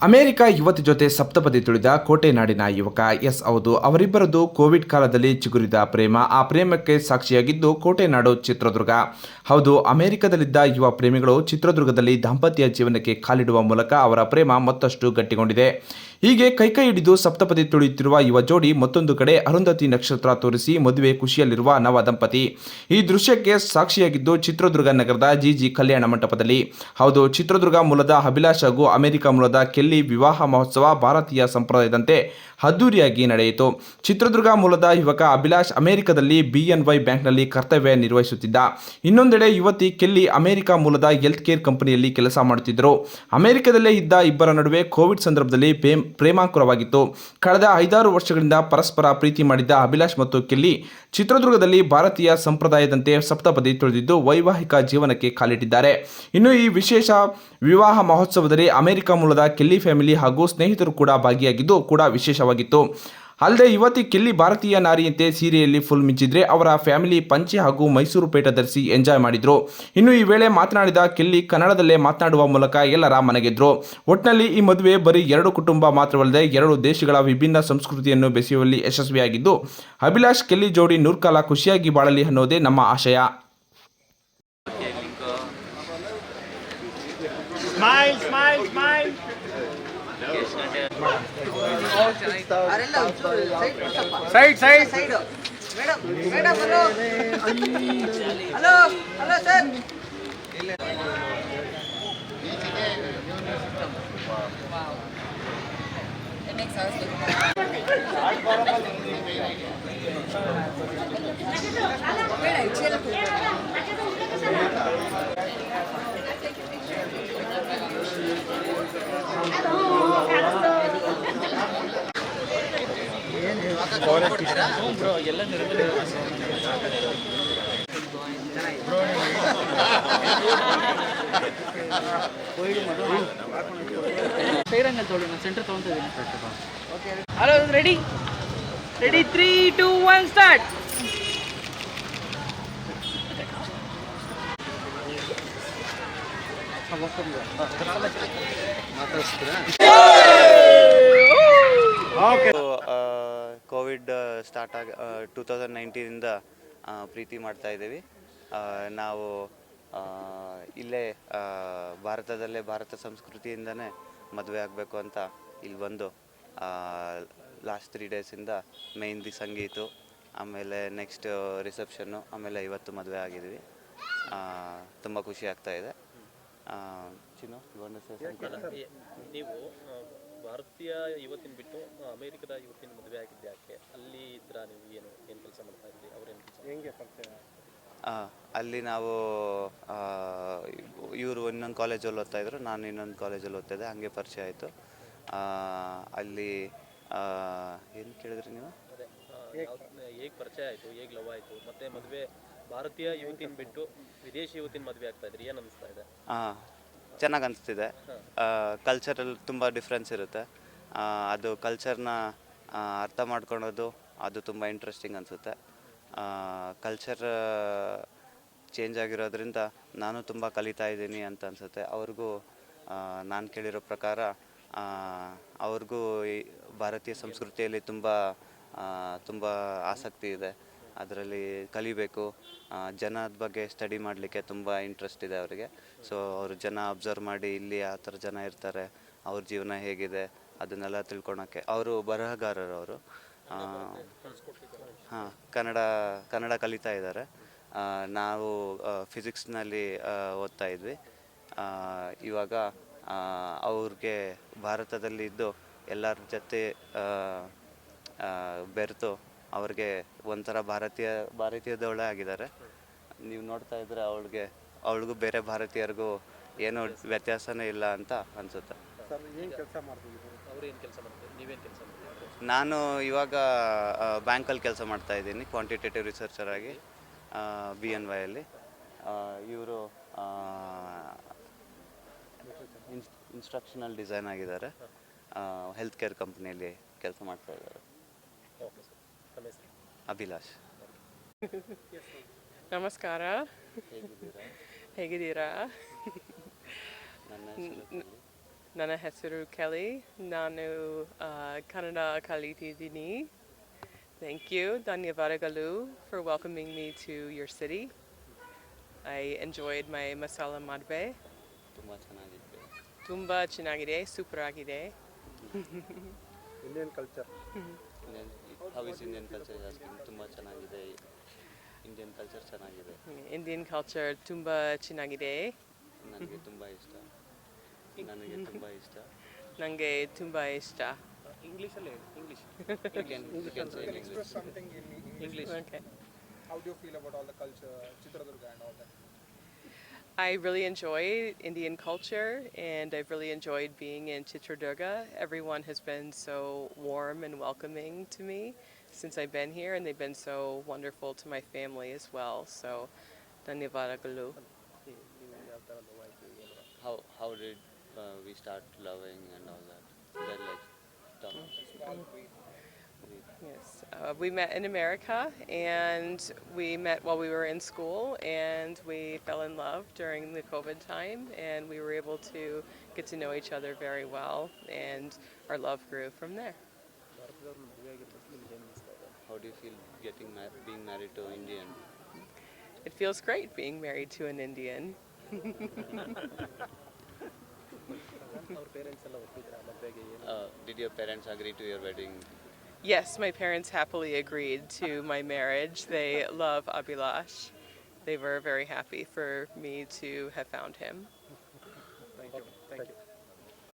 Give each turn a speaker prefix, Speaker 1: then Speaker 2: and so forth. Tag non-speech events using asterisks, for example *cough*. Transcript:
Speaker 1: America ಯುವತಿ ಜೊತೆ ಸಪ್ತಪದಿ ತುಳಿದ ಕೋಟೆನಾಡಿನ ಯುವಕ ಎಸ್ ಹೌದು. ಅವರಿಬ್ಬರದು ಕೋವಿಡ್ ಕಾಲದಲ್ಲಿ ಚಿಗುರಿದ ಪ್ರೇಮ. ಆ ಪ್ರೇಮಕ್ಕೆ ಸಾಕ್ಷಿಯಾಗಿದ್ದು ಕೋಟೆನಾಡು ಚಿತ್ರದುರ್ಗ. ಹೌದು, ಅಮೆರಿಕದಲ್ಲಿದ್ದ ಯುವ ಪ್ರೇಮಿಗಳು ಚಿತ್ರದುರ್ಗದಲ್ಲಿ ದಾಂಪತ್ಯ ಜೀವನಕ್ಕೆ ಕಾಲಿಡುವ ಮೂಲಕ ಅವರ ಪ್ರೇಮ ಮತ್ತಷ್ಟು ಗಟ್ಟಿಗೊಂಡಿದೆ. ಹೀಗೆ ಕೈಕೈ ಹಿಡಿದು ಸಪ್ತಪದಿ ತುಳಿಯುತ್ತಿರುವ ಯುವ ಜೋಡಿ ಮತ್ತೊಂದು ಕಡೆ ಅರುಂಧತಿ ನಕ್ಷತ್ರ ತೋರಿಸಿ ಮದುವೆ ಖುಷಿಯಲ್ಲಿರುವ ನವ ದಂಪತಿ. ಈ ದೃಶ್ಯಕ್ಕೆ ಸಾಕ್ಷಿಯಾಗಿದ್ದು ಚಿತ್ರದುರ್ಗ ನಗರದ ಜಿಜಿ ಕಲ್ಯಾಣ ಮಂಟಪದಲ್ಲಿ. ಹೌದು, ಚಿತ್ರದುರ್ಗ ಮೂಲದ ಅಭಿಲಾಷ್ ಹಾಗೂ ಅಮೆರಿಕ ಮೂಲದ ಕೆಲ್ಲಿ ವಿವಾಹ ಮಹೋತ್ಸವ ಭಾರತೀಯ ಸಂಪ್ರದಾಯದಂತೆ ಅದ್ದೂರಿಯಾಗಿ ನಡೆಯಿತು. ಚಿತ್ರದುರ್ಗ ಮೂಲದ ಯುವಕ ಅಭಿಲಾಷ್ ಅಮೆರಿಕದಲ್ಲಿ ಬಿಎನ್ವೈ ಬ್ಯಾಂಕ್ನಲ್ಲಿ ಕರ್ತವ್ಯ ನಿರ್ವಹಿಸುತ್ತಿದ್ದ. ಇನ್ನೊಂದೆಡೆ ಯುವತಿ ಕೆಲ್ಲಿ ಅಮೆರಿಕ ಮೂಲದ ಹೆಲ್ತ್ ಕೇರ್ ಕಂಪನಿಯಲ್ಲಿ ಕೆಲಸ ಮಾಡುತ್ತಿದ್ದರು. ಅಮೆರಿಕದಲ್ಲೇ ಇದ್ದ ಇಬ್ಬರ ನಡುವೆ ಕೋವಿಡ್ ಸಂದರ್ಭದಲ್ಲಿ ಪ್ರೇಮ್ ಪ್ರೇಮಾಂಕುರವಾಗಿತ್ತು. ಕಳೆದ ಐದಾರು ವರ್ಷಗಳಿಂದ ಪರಸ್ಪರ ಪ್ರೀತಿ ಮಾಡಿದ್ದ ಅಭಿಲಾಷ್ ಮತ್ತು ಕೆಲ್ಲಿ ಚಿತ್ರದುರ್ಗದಲ್ಲಿ ಭಾರತೀಯ ಸಂಪ್ರದಾಯದಂತೆ ಸಪ್ತಪದಿ ತುಳಿದಿದ್ದು ವೈವಾಹಿಕ ಜೀವನಕ್ಕೆ ಕಾಲಿಟ್ಟಿದ್ದಾರೆ. ಇನ್ನು ಈ ವಿಶೇಷ ವಿವಾಹ ಮಹೋತ್ಸವದಲ್ಲಿ ಅಮೆರಿಕ ಮೂಲದ ಕೆಲ್ಲಿ ಫ್ಯಾಮಿಲಿ ಹಾಗೂ ಸ್ನೇಹಿತರು ಕೂಡ ಭಾಗಿಯಾಗಿದ್ದು ಕೂಡ ವಿಶೇಷವಾಗಿತ್ತು. ಅಲ್ಲದೆ ಯುವತಿ ಕೆಲ್ಲಿ ಭಾರತೀಯ ನಾರಿಯಂತೆ ಸೀರೆಯಲ್ಲಿ ಫುಲ್ ಮಿಂಚಿದ್ರೆ ಅವರ ಫ್ಯಾಮಿಲಿ ಪಂಚೆ ಹಾಗೂ ಮೈಸೂರು ಪೇಟ ಧರಿಸಿ ಎಂಜಾಯ್ ಮಾಡಿದ್ರು. ಇನ್ನು ಈ ವೇಳೆ ಮಾತನಾಡಿದ ಕೆಲ್ಲಿ ಕನ್ನಡದಲ್ಲೇ ಮಾತನಾಡುವ ಮೂಲಕ ಎಲ್ಲರ ಮನೆಗೆದ್ರು. ಒಟ್ಟಿನಲ್ಲಿ ಈ ಮದುವೆ ಬರೀ ಎರಡು ಕುಟುಂಬ ಮಾತ್ರವಲ್ಲದೆ ಎರಡು ದೇಶಗಳ ವಿಭಿನ್ನ ಸಂಸ್ಕೃತಿಯನ್ನು ಬೆಸೆಯುವಲ್ಲಿ ಯಶಸ್ವಿಯಾಗಿದ್ದು, ಅಭಿಲಾಷ್ ಕೆಲ್ಲಿ ಜೋಡಿ ನೂರ್ಕಾಲ ಖುಷಿಯಾಗಿ ಬಾಳಲಿ ಅನ್ನೋದೇ ನಮ್ಮ ಆಶಯ.
Speaker 2: Side. Side
Speaker 3: side madam madam hello hello hello sir
Speaker 4: fire angle ತೊಗೊಳ್ಳಿ ನಾನು centre ತೊಗೊತಿದ್ದೀನಿ hello ready ready three two one start
Speaker 5: Covid start ಆಗ ಟೂ ತೌಸಂಡ್ ನೈನ್ಟೀನಿಂದ ಪ್ರೀತಿ ಮಾಡ್ತಾ ಇದ್ದೀವಿ. ನಾವು ಇಲ್ಲೇ ಭಾರತದಲ್ಲೇ ಭಾರತ ಸಂಸ್ಕೃತಿಯಿಂದನೇ ಮದುವೆ ಆಗಬೇಕು ಅಂತ ಇಲ್ಲಿ ಬಂದು ಲಾಸ್ಟ್ ತ್ರೀ ಡೇಸಿಂದ ಮೆಹಂದಿ ಸಂಗೀತು, ಆಮೇಲೆ ನೆಕ್ಸ್ಟ್ ರಿಸೆಪ್ಷನ್ನು ಆಮೇಲೆ ಇವತ್ತು ಮದುವೆ ಆಗಿದ್ವಿ ತುಂಬ ಖುಷಿ ಆಗ್ತಾ ಇದೆ. ಚಿನ್ನು
Speaker 6: ನೀವು ಭಾರತೀಯ ಯುವತಿನ ಬಿಟ್ಟು ಅಮೇರಿಕದ ಯುವತಿನ ಮದುವೆ ಆಗಿದ್ದು ಯಾಕೆ? ಅಲ್ಲಿ ಇದ್ರ ನೀವು ಏನು ಏನು ಕೆಲಸ ಮಾಡ್ತಾ ಇದ್ರಿ? ಅವ್ರೇನು ಕೆಲಸ ಹೆಂಗೆ
Speaker 5: ಆ, ಅಲ್ಲಿ ನಾವು ಇವರು ಇನ್ನೊಂದು ಕಾಲೇಜಲ್ಲಿ ಓದ್ತಾ ಇದ್ರು ನಾನು ಇನ್ನೊಂದು ಕಾಲೇಜಲ್ಲಿ ಓದ್ತಾ ಇದ್ದೆ ಹಂಗೆ ಪರಿಚಯ ಆಯಿತು. ಅಲ್ಲಿ ಏನು ಕೇಳಿದ್ರಿ ನೀವು?
Speaker 6: ಹೇಗೆ ಪರಿಚಯ ಆಯಿತು ಹೇಗೆ ಲವ್ ಆಯಿತು ಮತ್ತೆ ಮದುವೆ ಭಾರತೀಯ ಯುವತಿನ ಬಿಟ್ಟು ವಿದೇಶಿ ಯುವತಿನ ಮದುವೆ ಆಗ್ತಾ ಇದ್ರಿ ಏನು ಅನಿಸ್ತಾ ಇದೆ?
Speaker 5: ಹಾಂ ಚೆನ್ನಾಗಿ ಅನಿಸ್ತಿದೆ ಕಲ್ಚರಲ್ಲಿ ತುಂಬ ಡಿಫ್ರೆನ್ಸ್ ಇರುತ್ತೆ. ಅದು ಕಲ್ಚರ್ನ ಅರ್ಥ ಮಾಡ್ಕೊಳೋದು ಅದು ತುಂಬ ಇಂಟ್ರೆಸ್ಟಿಂಗ್ ಅನಿಸುತ್ತೆ. ಕಲ್ಚರ್ ಚೇಂಜ್ ಆಗಿರೋದ್ರಿಂದ ನಾನು ತುಂಬ ಕಲಿತಾ ಇದ್ದೀನಿ ಅಂತ ಅನಿಸುತ್ತೆ. ಅವ್ರಿಗೂ ನಾನು ಕೇಳಿರೋ ಪ್ರಕಾರ ಅವ್ರಿಗೂ ಈ ಭಾರತೀಯ ಸಂಸ್ಕೃತಿಯಲ್ಲಿ ತುಂಬ ತುಂಬ ಆಸಕ್ತಿ ಇದೆ. ಅದರಲ್ಲಿ ಕಲಿಬೇಕು. ಜನದ ಬಗ್ಗೆ ಸ್ಟಡಿ ಮಾಡಲಿಕ್ಕೆ ತುಂಬ ಇಂಟ್ರೆಸ್ಟ್ ಇದೆ ಅವರಿಗೆ. ಸೊ ಅವರು ಜನ ಅಬ್ಸರ್ವ್ ಮಾಡಿ ಇಲ್ಲಿ ಯಾವ ಥರ ಜನ ಇರ್ತಾರೆ, ಅವ್ರ ಜೀವನ ಹೇಗಿದೆ ಅದನ್ನೆಲ್ಲ ತಿಳ್ಕೊಳಕ್ಕೆ. ಅವರು ಬರಹಗಾರರು ಅವರು. ಹಾಂ, ಕನ್ನಡ ಕನ್ನಡ ಕಲಿತಾ ಇದ್ದಾರೆ. ನಾವು ಫಿಸಿಕ್ಸ್ನಲ್ಲಿ ಓದ್ತಾ ಇದ್ವಿ. ಇವಾಗ ಅವ್ರಿಗೆ ಭಾರತದಲ್ಲಿ ಇದ್ದು ಎಲ್ಲರ ಜೊತೆ ಬೆರೆತು ಅವ್ರಿಗೆ ಒಂಥರ ಭಾರತೀಯ ಭಾರತೀಯದವಳೇ ಆಗಿದ್ದಾರೆ. ನೀವು ನೋಡ್ತಾ ಇದ್ರೆ ಅವಳಿಗೆ ಅವಳಿಗೂ ಬೇರೆ ಭಾರತೀಯರಿಗೂ ಏನು ವ್ಯತ್ಯಾಸನೇ ಇಲ್ಲ ಅಂತ ಅನ್ಸುತ್ತೆ.
Speaker 6: ಅವ್ರು ಏನು ಕೆಲಸ ಮಾಡ್ತಾರೆ? ನೀವೇನು ಕೆಲಸ
Speaker 5: ನಾನು ಇವಾಗ ಬ್ಯಾಂಕಲ್ಲಿ ಕೆಲಸ ಮಾಡ್ತಾ ಇದ್ದೀನಿ ಕ್ವಾಂಟಿಟೇಟಿವ್ ರಿಸರ್ಚರ್ ಆಗಿ ಬಿ ಎನ್ ವೈಯಲ್ಲಿ ಇವರು ಇನ್ಸ್ಟ್ರಕ್ಷನಲ್ ಡಿಸೈನ್ ಆಗಿದ್ದಾರೆ. ಹೆಲ್ತ್ ಕೇರ್ ಕಂಪ್ನಿಯಲ್ಲಿ ಕೆಲಸ ಮಾಡ್ತಾ ಇದ್ದಾರೆ. ಅಭಿಲಾಷ್
Speaker 7: ನಮಸ್ಕಾರ ಹೇಗಿದ್ದೀರಾ
Speaker 5: ನನ್ನ ಹೆಸರು
Speaker 7: ನನ್ನ ಹೆಸರು ಕೆಲಿ ನಾನು ಆ, ಕನ್ನಡ ಕಲಿತಿದ್ದೀನಿ ಥ್ಯಾಂಕ್ ಯು ಧನ್ಯವಾದಗಳು for welcoming me to your city I enjoyed my masala ಮದುವೆ
Speaker 5: ತುಂಬ ಚೆನ್ನಾಗಿತ್ತು
Speaker 7: ತುಂಬ ಚೆನ್ನಾಗಿದೆ ಸೂಪರ್ ಆಗಿದೆ *laughs*
Speaker 5: Indian how is Indian culture ತುಂಬ ಚೆನ್ನಾಗಿದೆ. ಇಂಡಿಯನ್ ಕಲ್ಚರ್ ಚೆನ್ನಾಗಿದೆ.
Speaker 7: ಇಂಡಿಯನ್ ಕಲ್ಚರ್ ತುಂಬ ಚೆನ್ನಾಗಿದೆ.
Speaker 5: ನನಗೆ ತುಂಬ ಇಷ್ಟ. ನನಗೆ ತುಂಬ ಇಷ್ಟ.
Speaker 7: ನನಗೆ ತುಂಬ ಇಷ್ಟ.
Speaker 6: ಇಂಗ್ಲೀಷಲ್ಲಿ ಹೇಳಿ English
Speaker 5: You can- you can say feel about
Speaker 8: something in English.
Speaker 7: Okay.
Speaker 8: How do you
Speaker 7: I really enjoy Indian culture and I've really enjoyed being in Chitradurga. Everyone has been so warm and welcoming to me since I've been here and they've been so wonderful to my family as well. So, Dhanyavadagalu.
Speaker 6: Um,
Speaker 5: how, how did uh, we start loving and all that? that like,
Speaker 7: Yes, uh, we met in America, and we met while we were in school, and we fell in love during the COVID time, and we were able to get to know each other very well, and our love grew from there.
Speaker 5: How do you feel getting mar- being married to an Indian?
Speaker 7: It feels great being married to an Indian. *laughs*
Speaker 5: uh, did your parents agree to your wedding?
Speaker 7: Yes, my parents happily agreed to my marriage. They love Abhilash. They were very happy for me to have found him.